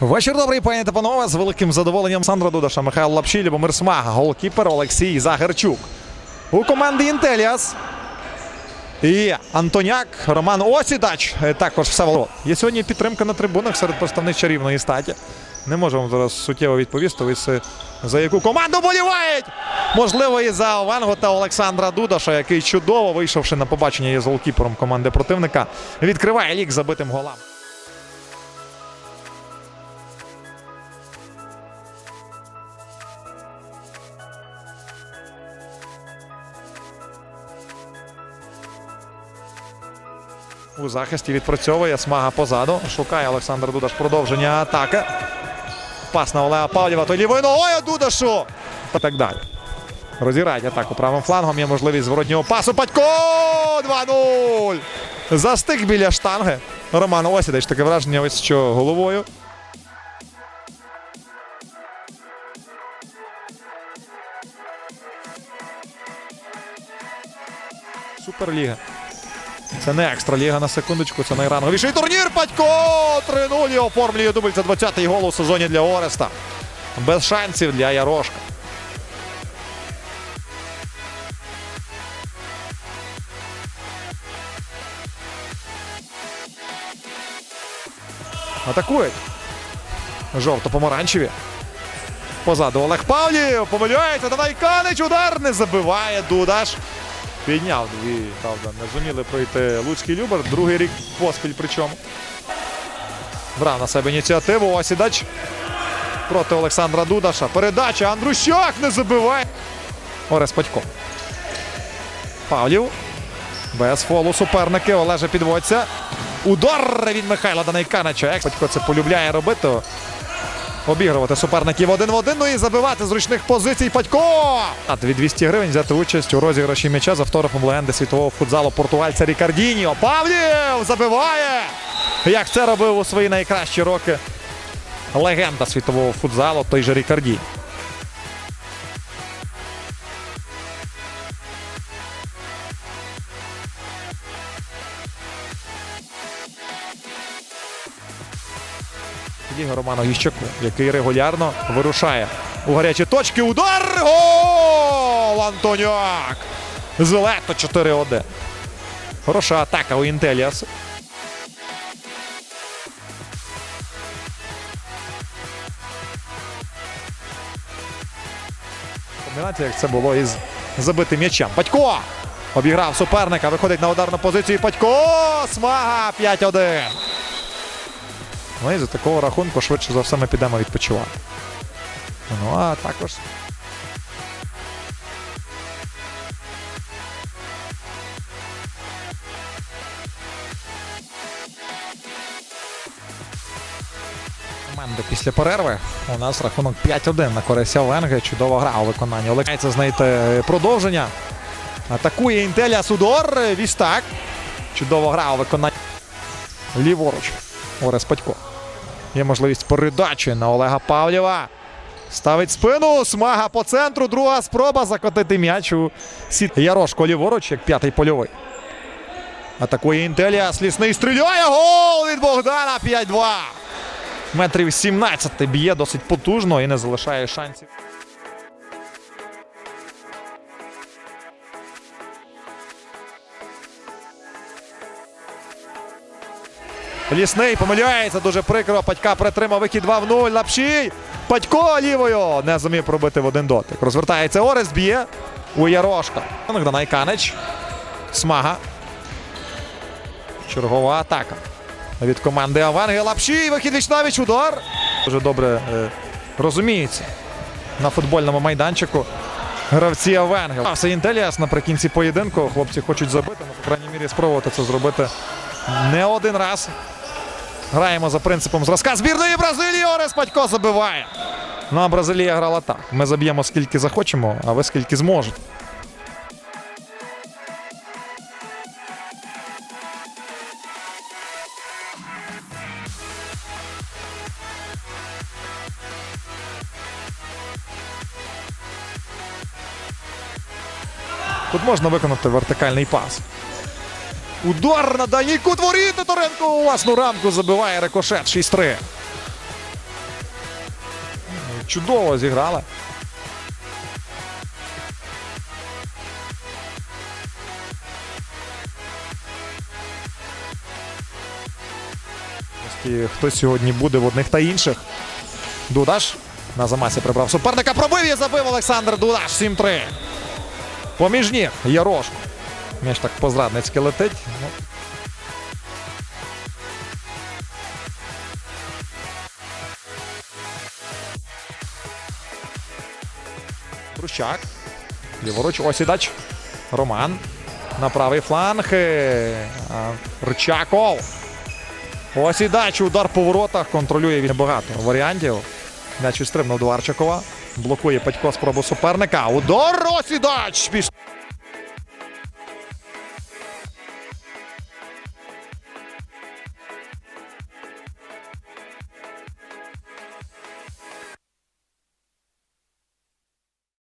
Вечір добрий, пані та панове. З великим задоволенням Сандра Дудаша, Михайло Лапшій, Любомир Смага, голкіпер Олексій Загерчук. У команди Інтеліас. І Антоняк, Роман Осідач. е, Також все воло. Є сьогодні підтримка на трибунах серед представниць чарівної статі. Не можу вам зараз суттєво відповісти. Ви за яку команду болівають. Можливо, і за Овенго та Олександра Дудаша, який чудово вийшовши на побачення із голкіпером команди противника, відкриває лік забитим голам. У захисті відпрацьовує смага позаду. Шукає Олександр Дудаш продовження атаки. Пас на Олега Павлєва. Той лівою ногою Дудашу. Та так далі. Розіграють атаку правим флангом. Є можливість зворотнього пасу. Падько 2-0. Застиг біля штанги. Роман Осідич. Таке враження, ось що головою. Суперліга. Це не екстраліга на секундочку, це найранговіший турнір. Падько 3-0 і оформлює дубль. Це 20-й гол у сезоні для Ореста. Без шансів для Ярошка. Атакують. Жовто-помаранчеві. Позаду Олег Павлів. Помиляється. Данай Канич. Удар не забиває. Дудаш. Підняв дві, правда, не зуміли пройти Луцький Любер. Другий рік поспіль причому. Брав на себе ініціативу. Осідач проти Олександра Дудаша. Передача. Андрущак не забиває. Орес Падько. Павлів. Без фолу суперники. Олеже підводься. Удар від Михайла Данайканича. Як Падько це полюбляє робити. Обігрувати суперників один в один, ну і забивати з ручних позицій Патько. А 200 гривень взяти участь у розіграші м'яча з автографом легенди світового футзалу португальця Рікардініо. Павлів забиває! Як це робив у свої найкращі роки легенда світового футзалу, той же Рікардіньо. Ліга Роману Гіщаку, який регулярно вирушає у гарячі точки. Удар! Гол! Антоняк! Зелето 4-1. Хороша атака у Інтеліас. Комбінація, як це було із забитим м'ячем. Батько! Обіграв суперника, виходить на ударну позицію. Батько! Смага 5-1. Ну і за такого рахунку швидше за все ми підемо відпочивати. Ну а також. Команда після перерви. У нас рахунок 5-1 на користь Венги. Чудова гра у виконанні. Олекається знайти продовження. Атакує Інтеля Судор. Вістак. Чудова гра у виконанні. Ліворуч. Орес Падько. Є можливість передачі на Олега Павлєва. Ставить спину. Смага по центру. Друга спроба закотити м'яч у сіт. Ярошко ліворуч, як п'ятий польовий. Атакує Інтелія. Слісний стріляє. Гол від Богдана 5-2. Метрів 17 б'є досить потужно і не залишає шансів. Лісний помиляється дуже прикро. Падька притримав вихід 2 в 0. Лапшій. Падько лівою не зумів пробити в один дотик. Розвертається Орес, б'є у Ярошка. Данай Канич. Смага. Чергова атака. Від команди Аванги. Лапшій. Вихід вічнавіч. Удар. Дуже добре е, розуміється на футбольному майданчику. Гравці Авенги. Все Інтеліас наприкінці поєдинку. Хлопці хочуть забити, але, по крайній мірі, спробувати це зробити не один раз. Граємо за принципом зразка збірної Бразилії. Орес Падько забиває. Ну а Бразилія грала так. Ми заб'ємо скільки захочемо, а ви скільки зможете. Тут можна виконати вертикальний пас. Удар на дальній кут воріт. У власну рамку забиває рикошет 6-3. чудово зіграли. І Хтось сьогодні буде в одних та інших. Дудаш на замасі прибрав суперника. Пробив і забив Олександр Дудаш. 7-3. Поміж ніг Ярошко. Між так позрадницьки летить. Ну. Трущак. Ліворуч Осідач. Роман. На правий фланг. Е, Рчаков. Осідач. Удар по воротах. Контролює він багато варіантів. М'яч відстрибнув до Арчакова. Блокує Петько спробу суперника. Удар Осідач.